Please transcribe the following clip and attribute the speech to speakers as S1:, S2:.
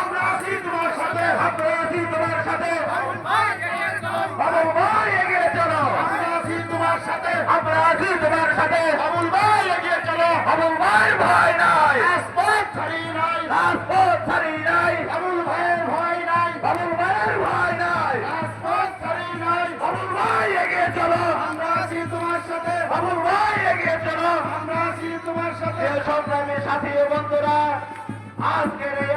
S1: আমরা আছি তোমার সাথে আমরা আছি তোমার সাথে আছি তোমার সাথে
S2: বাবুল ভাই এগিয়ে চলো।
S1: বাবুল ভাইয়ের ভয় নাই।
S2: রাজপথ ছাড়িয়ে নাই।
S1: রাজপথ ছাড়ি নাই।
S2: বাবুল ভাইয়ের ভয় নাই।
S1: বাবুল ভাইয়ের ভয় নাই।
S2: রাজপথ ছাড়িয়ে নাই।
S1: বাবুল ভাই এগিয়ে চলো।
S2: আমরা আছি তোমার সাথে।
S1: বাবুল ভাই এগিয়ে চলো।
S2: আমরা আছি তোমার সাথে।
S1: সংগ্রামী সাথী বন্ধুরা আজকের এই